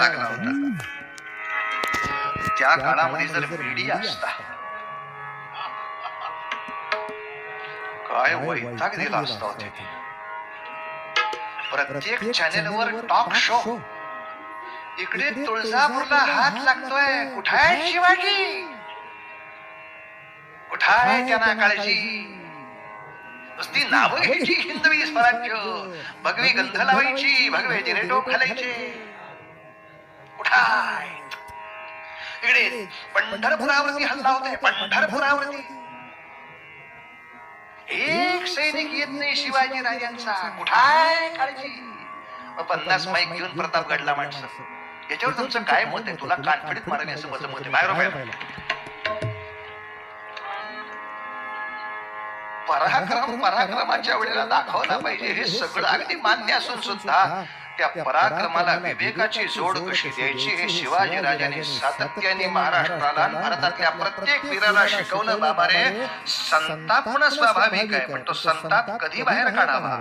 लागला होता. त्या काळामध्ये जर मीडिया असता. काय वैताग दिला असता होते प्रत्येक चॅनेलवर टॉक शो इकडे तुळजापूरला हात लागतोय. कुठाय शिवाजी? कुठाय त्यांना काळजी? नुसती नावं घ्यायची हिंदवी स्वराज्य. भगवी गंध लावायची भगवे जिरेटो घालायचे. कुठाय इकडे पंढरपुरावरती हल्ला होतोय पंढरपुरावरती. एक सैनिक येत नाही शिवाजी राजांचा. कुठाय काळजी? पन्नास माईक घेऊन प्रतापगडला माणसं. याच्यावर तुमचं काय मत आहे? तुला कानफडीत मारावी असं माझं मत आहे? बाहेर बाहेर पराक्रम पराक्रमाच्या वेळेला दाखवला पाहिजे. हे सगळं अगदी मान्य असून सुद्धा त्या पराक्रमाला विवेकाची जोड कशी द्यायची हे शिवाजी राजाने सातत्याने महाराष्ट्राला भारतातल्या प्रत्येक वीराला शिकवलं बाबा रे. संताप होणं स्वाभाविक आहे पण तो संताप कधी बाहेर काढावा?